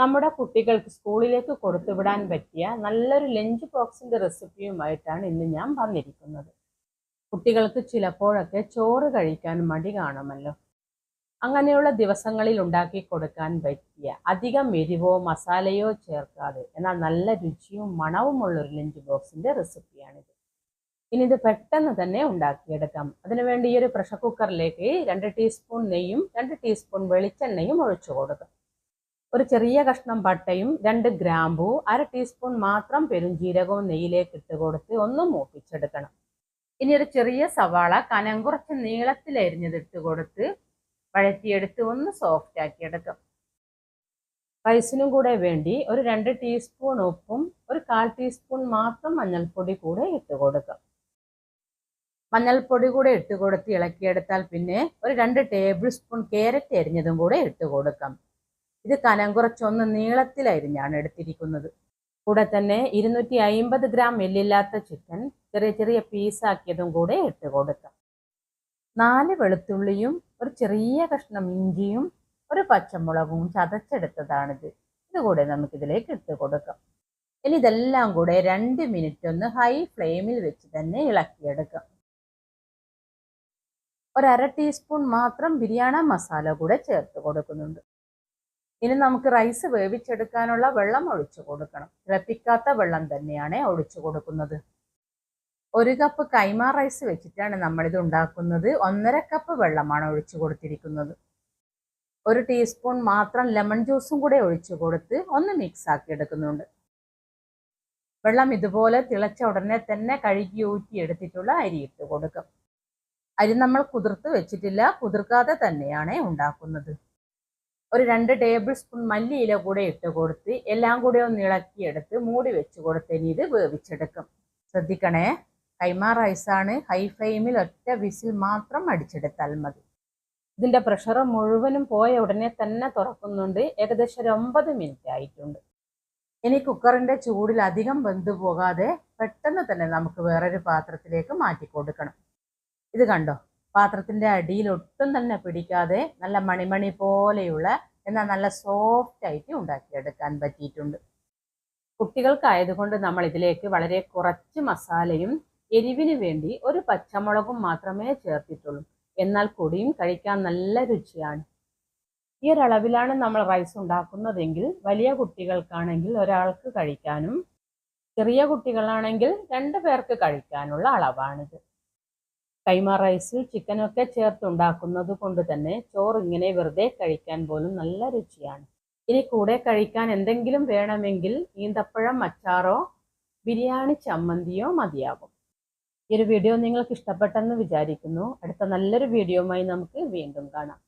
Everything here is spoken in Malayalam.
നമ്മുടെ കുട്ടികൾക്ക് സ്കൂളിലേക്ക് കൊടുത്തുവിടാൻ പറ്റിയ നല്ലൊരു ലഞ്ച് ബോക്സിന്റെ റെസിപ്പിയുമായിട്ടാണ് ഇന്ന് ഞാൻ വന്നിരിക്കുന്നത്. കുട്ടികൾക്ക് ചിലപ്പോഴൊക്കെ ചോറ് കഴിക്കാൻ മടി കാണുമല്ലോ. അങ്ങനെയുള്ള ദിവസങ്ങളിൽ ഉണ്ടാക്കി കൊടുക്കാൻ പറ്റിയ അധികം എരിവോ മസാലയോ ചേർക്കാതെ എന്നാൽ നല്ല രുചിയും മണവുമുള്ള ഒരു ലഞ്ച് ബോക്സിന്റെ റെസിപ്പിയാണിത്. ഇനി ഇത് പെട്ടെന്ന് തന്നെ ഉണ്ടാക്കിയെടുക്കാം. അതിനുവേണ്ടി ഈ ഒരു പ്രഷർ കുക്കറിലേക്ക് രണ്ട് ടീസ്പൂൺ നെയ്യും രണ്ട് ടീസ്പൂൺ വെളിച്ചെണ്ണയും ഒഴിച്ചു കൊടുക്കാം. ഒരു ചെറിയ കഷ്ണം പട്ടയും രണ്ട് ഗ്രാമ്പൂ അര ടീസ്പൂൺ മാത്രം പെരുംജീരകവും നെയ്യിലേക്ക് ഇട്ട് കൊടുത്ത് ഒന്ന് മൂപ്പിച്ചെടുക്കണം. ഇനി ഒരു ചെറിയ സവാള കനം കുറച്ച് നീളത്തിൽ അരിഞ്ഞതിട്ട് കൊടുത്ത് വഴറ്റിയെടുത്ത് ഒന്ന് സോഫ്റ്റ് ആക്കി എടുക്കാം. റൈസിനും കൂടെ വേണ്ടി ഒരു രണ്ട് ടീസ്പൂൺ ഉപ്പും ഒരു കാൽ ടീസ്പൂൺ മാത്രം മഞ്ഞൾപ്പൊടി കൂടെ ഇട്ട് കൊടുക്കാം. മഞ്ഞൾപ്പൊടി കൂടെ ഇട്ട് കൊടുത്ത് ഇളക്കിയെടുത്താൽ പിന്നെ ഒരു രണ്ട് ടേബിൾ സ്പൂൺ കാരറ്റ് അരിഞ്ഞതും കൂടെ ഇട്ട് കൊടുക്കാം. ഇത് കനം കുറച്ചൊന്ന് നീളത്തിൽ അരിഞ്ഞാണ് എടുത്തിരിക്കുന്നത്. കൂടെ തന്നെ ഇരുന്നൂറ്റി അയിമ്പത് ഗ്രാം എല്ലില്ലാത്ത ചിക്കൻ ചെറിയ ചെറിയ പീസാക്കിയതും കൂടെ ഇട്ട് കൊടുക്കാം. നാല് വെളുത്തുള്ളിയും ഒരു ചെറിയ കഷ്ണം ഇഞ്ചിയും ഒരു പച്ചമുളകും ചതച്ചെടുത്തതാണിത്. ഇതുകൂടെ നമുക്കിതിലേക്ക് ഇട്ട് കൊടുക്കാം. ഇനി ഇതെല്ലാം കൂടെ രണ്ട് മിനിറ്റ് ഒന്ന് ഹൈ ഫ്ലെയിമിൽ വെച്ച് തന്നെ ഇളക്കിയെടുക്കാം. ഒരു അര ടീസ്പൂൺ മാത്രം ബിരിയാണി മസാല കൂടെ ചേർത്ത് കൊടുക്കുന്നുണ്ട്. ഇനി നമുക്ക് റൈസ് വേവിച്ചെടുക്കാനുള്ള വെള്ളം ഒഴിച്ചു കൊടുക്കണം. തിളപ്പിക്കാത്ത വെള്ളം തന്നെയാണ് ഒഴിച്ചു കൊടുക്കുന്നത്. ഒരു കപ്പ് കൈമ റൈസ് വെച്ചിട്ടാണ് നമ്മളിത് ഉണ്ടാക്കുന്നത്. ഒന്നര കപ്പ് വെള്ളമാണ് ഒഴിച്ചു കൊടുത്തിരിക്കുന്നത്. ഒരു ടീസ്പൂൺ മാത്രം ലെമൺ ജ്യൂസും കൂടെ ഒഴിച്ചു കൊടുത്ത് ഒന്ന് മിക്സ് ആക്കി എടുക്കുന്നുണ്ട്. വെള്ളം ഇതുപോലെ തിളച്ച ഉടനെ തന്നെ കഴുകി ഊറ്റി എടുത്തിട്ടുള്ള അരി ഇട്ട് കൊടുക്കും. അരി നമ്മൾ കുതിർത്ത് വെച്ചിട്ടില്ല കുതിർക്കാതെ തന്നെയാണ് ഉണ്ടാക്കുന്നത്. ഒരു രണ്ട് ടേബിൾ സ്പൂൺ മല്ലിയില കൂടെ ഇട്ട് കൊടുത്ത് എല്ലാം കൂടെ ഒന്ന് ഇളക്കിയെടുത്ത് മൂടി വെച്ച് കൊടുത്ത് ഇനി ഇത് വേവിച്ചെടുക്കും. ശ്രദ്ധിക്കണേ കൈമാ റൈസാണ് ഹൈ ഫ്ലെയിമിൽ ഒറ്റ വിസിൽ മാത്രം അടിച്ചെടുത്താൽ മതി. ഇതിന്റെ പ്രഷർ മുഴുവനും പോയ ഉടനെ തന്നെ തുറക്കുന്നുണ്ട്. ഏകദേശം ഒരു ഒമ്പത് മിനിറ്റ് ആയിട്ടുണ്ട്. ഇനി കുക്കറിന്റെ ചൂടിൽ അധികം വെന്തു പോകാതെ പെട്ടെന്ന് തന്നെ നമുക്ക് വേറൊരു പാത്രത്തിലേക്ക് മാറ്റി കൊടുക്കണം. ഇത് കണ്ടോ? പാത്രത്തിന്റെ അടിയിൽ ഒട്ടും തന്നെ പിടിക്കാതെ നല്ല മണിമണി പോലെയുള്ള എന്നാൽ നല്ല സോഫ്റ്റ് ആയിട്ട് ഉണ്ടാക്കിയെടുക്കാൻ പറ്റിയിട്ടുണ്ട്. കുട്ടികൾക്കായതുകൊണ്ട് നമ്മൾ ഇതിലേക്ക് വളരെ കുറച്ച് മസാലയും എരിവിന് വേണ്ടി ഒരു പച്ചമുളകും മാത്രമേ ചേർത്തിട്ടുള്ളൂ. എന്നാൽ കൂടിയും കഴിക്കാൻ നല്ല രുചിയാണ്. ഈ ഒരളവിലാണ് നമ്മൾ റൈസ് ഉണ്ടാക്കുന്നതെങ്കിൽ വലിയ കുട്ടികൾക്കാണെങ്കിൽ ഒരാൾക്ക് കഴിക്കാനും ചെറിയ കുട്ടികളാണെങ്കിൽ രണ്ടു പേർക്ക് കഴിക്കാനുള്ള അളവാണിത്. കൈമ റൈസ് ചിക്കനൊക്കെ ചേർത്ത് ഉണ്ടാക്കുന്നത് കൊണ്ട് തന്നെ ചോറ് ഇങ്ങനെ വെറുതെ കഴിക്കാൻ പോലും നല്ല രുചിയാണ്. ഇനി കൂടെ കഴിക്കാൻ എന്തെങ്കിലും വേണമെങ്കിൽ ഈന്തപ്പഴം അച്ചാറോ ബിരിയാണി ചമ്മന്തിയോ മതിയാകും ഈ ഒരു വീഡിയോ നിങ്ങൾക്ക് ഇഷ്ടപ്പെട്ടെന്ന് വിചാരിക്കുന്നു. അടുത്ത നല്ലൊരു വീഡിയോയുമായി നമുക്ക് വീണ്ടും കാണാം.